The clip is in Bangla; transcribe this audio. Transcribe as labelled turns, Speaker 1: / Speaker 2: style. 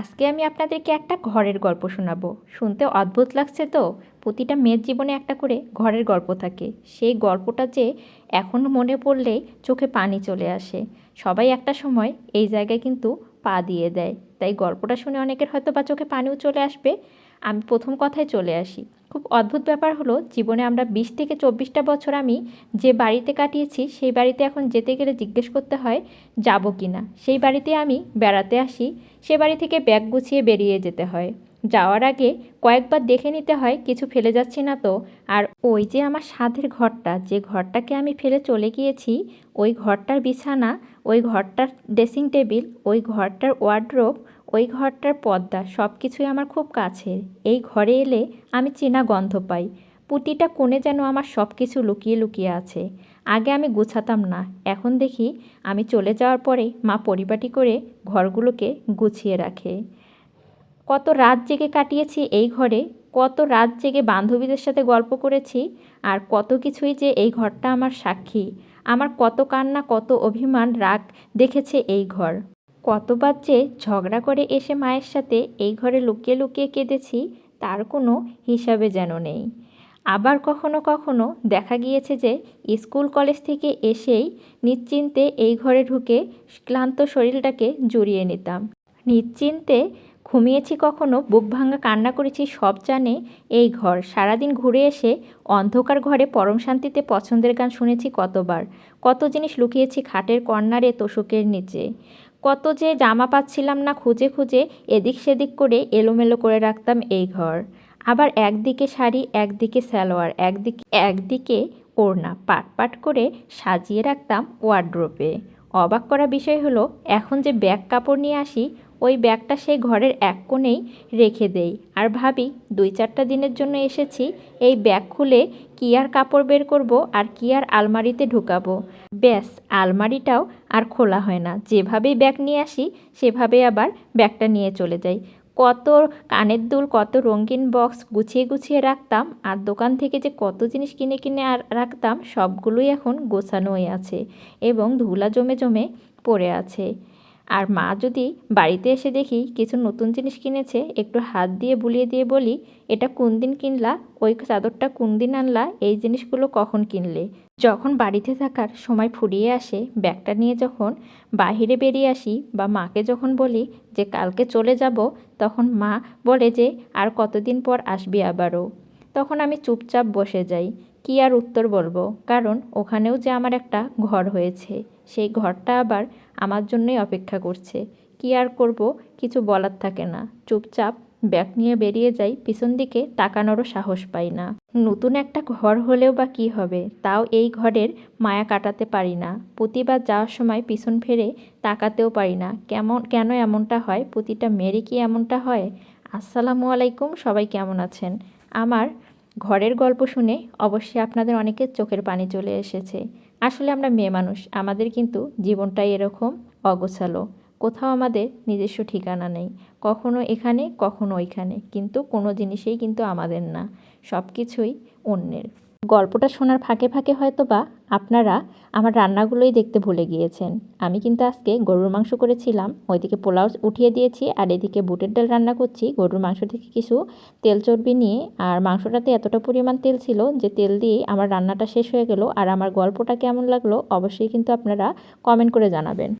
Speaker 1: আজকে আমি আপনাদেরকে একটা ঘরের গল্প শোনাবো। শুনতে অদ্ভুত লাগছে তো? প্রতিটা মেয়ের জীবনে একটা করে ঘরের গল্প থাকে। সেই গল্পটা যে এখন মনে পড়লে চোখে পানি চলে আসে। সবাই একটা সময় এই জায়গায় কিন্তু পা দিয়ে দেয়। তাই গল্পটা শুনে অনেকের হয়তো বা চোখে পানিও চলে আসবে। আমি প্রথম কথায় চলে আসি। খুব অদ্ভুত ব্যাপার হলো, জীবনে আমরা বিশ থেকে চব্বিশটা বছর আমি যে বাড়িতে কাটিয়েছি, সেই বাড়িতে এখন যেতে গেলে জিজ্ঞেস করতে হয়, যাব কি না? সেই বাড়িতে আমি বেড়াতে আসি, সে বাড়ি থেকে ব্যাগ গুছিয়ে বেরিয়ে যেতে হয়। যাওয়ার আগে কয়েকবার দেখে নিতে হয়, কিছু ফেলে যাচ্ছি না তো? আর ওই যে আমার সাধের ঘরটা, যে ঘরটাকে আমি ফেলে চলে গিয়েছি, ওই ঘরটার বিছানা, ওই ঘরটার ড্রেসিং টেবিল, ওই ঘরটার ওয়ার্ড্রোব ওই ঘরটার পর্দা সব কিছুই আমার খুব কাছের। এই ঘরে এলে আমি চেনা গন্ধ পাই। প্রতিটা কোণে যেন আমার সব কিছু লুকিয়ে লুকিয়ে আছে। আগে আমি গুছাতাম না, এখন দেখি আমি চলে যাওয়ার পরে মা পরিপাটি করে ঘরগুলোকে গুছিয়ে রাখে। কত রাত জেগে কাটিয়েছি এই ঘরে, কত রাত জেগে বান্ধবীদের সাথে গল্প করেছি, আর কত কিছুই যে এই ঘরটা আমার সাক্ষী। আমার কত কান্না, কত অভিমান, রাগ দেখেছে এই ঘর। কতবার যে ঝগড়া করে এসে মায়ের সাথে এই ঘরে লুকিয়ে লুকিয়ে কেঁদেছি, তার কোনো হিসাবে যেন নেই। আবার কখনো কখনো দেখা গিয়েছে যে স্কুল কলেজ থেকে এসেই নিশ্চিন্তে এই ঘরে ঢুকে ক্লান্ত শরীরটাকে জড়িয়ে নিতাম। নিশ্চিন্তে ঘুমিয়েছি কখনো, বুক ভাঙা কান্না করেছি, সব জানে এই ঘর। সারাদিন ঘুরে এসে অন্ধকার ঘরে পরম শান্তিতে পছন্দের গান শুনেছি কতবার। কত জিনিস লুকিয়েছি খাটের কর্নারে, তোষকের নিচে। কত যে জামা পাচ্ছিলাম না খুঁজে খুঁজে এদিক সেদিক করে এলোমেলো করে রাখতাম এই ঘর। আবার একদিকে শাড়ি, একদিকে সালোয়ার, একদিকে একদিকে ওড়না পাট পাট করে সাজিয়ে রাখতাম ওয়ার্ড্রোপে। অবাক করা বিষয় হলো, এখন যে ব্যাগ কাপড় নিয়ে আসি ওই ব্যাগটা সেই ঘরের এক কোণেই রেখে দেই। আর ভাবি, দুই চারটা দিনের জন্য এসেছি, এই ব্যাগ খুলে কী আর কাপড় বের করব আর কী আর আলমারিতে ঢুকাবো? ব্যাস, আলমারিটাও আর খোলা হয় না। যেভাবেই ব্যাগ নিয়ে আসি সেভাবে আবার ব্যাগটা নিয়ে চলে যাই। কত কানের দুল, কত রঙিন বক্স গুছিয়ে গুছিয়ে রাখতাম, আর দোকান থেকে যে কত জিনিস কিনে কিনে আর রাখতাম, সবগুলোই এখন গোছানোই আছে এবং ধুলা জমে জমে পড়ে আছে। আর মা যদি বাড়িতে এসে দেখি কিছু নতুন জিনিস কিনেছে, একটু হাত দিয়ে বুলিয়ে দিয়ে বলি, এটা কোন দিন কিনলা? ওই চাদরটা কোন দিন আনলা? এই জিনিসগুলো কখন কিনলে? যখন বাড়িতে থাকার সময় ফুরিয়ে আসে, ব্যাগটা নিয়ে যখন বাহিরে বেরিয়ে আসি বা মাকে যখন বলি যে কালকে চলে যাব, তখন মা বলে যে, আর কতদিন পর আসবি আবারও? তখন আমি চুপচাপ বসে যাই। কী আর উত্তর বলব? কারণ ওখানেও যে আমার একটা ঘর হয়েছে। সেই ঘরটা আবার আমার জন্যই অপেক্ষা করছে। কী আর করব, কিছু বলার থাকে না। চুপচাপ ব্যাগ নিয়ে বেরিয়ে যাই, পিছন দিকে তাকানোরও সাহস পাই না। নতুন একটা ঘর হলেও বা কী হবে? তাও এই ঘরের মায়া কাটাতে পারি না। প্রতিবার যাওয়ার সময় পিছন ফিরে তাকাতেও পারি না। কেমন, কেন এমনটা হয়? প্রতিটা মেয়েরই কি এমনটা হয়? আসসালামু আলাইকুম, সবাই কেমন আছেন? আমার ঘরের গল্প শুনে অবশ্যই আপনাদের অনেকের চোখের পানি চলে এসেছে। আসলে আমরা মেয়ে মানুষ, আমাদের কিন্তু জীবনটাই এরকম অগোছালো। কোথাও আমাদের নিজস্ব ঠিকানা নেই, কখনো এখানে, কখনো ওইখানে, কিন্তু কোনো জিনিসেই কিন্তু আমাদের না সব কিছুই অন্যের। গল্পটা শোনার ফাঁকে ফাঁকে হয়তো বা আপনারা আমার রান্নাগুলোই দেখতে ভুলে গিয়েছেন। আমি কিন্তু আজকে গরুর মাংস করেছিলাম, ওইদিকে পোলাও উঠিয়ে দিয়েছি আর এদিকে বুটের ডাল রান্না করছি। গরুর মাংস থেকে কিছু তেল চর্বি নিয়ে আর মাংসটাতে এতটা পরিমাণ তেল ছিল যে তেল দিয়েই আমার রান্নাটা শেষ হয়ে গেল। আর আমার গল্পটা কেমন লাগল অবশ্যই কিন্তু আপনারা কমেন্ট করে জানাবেন।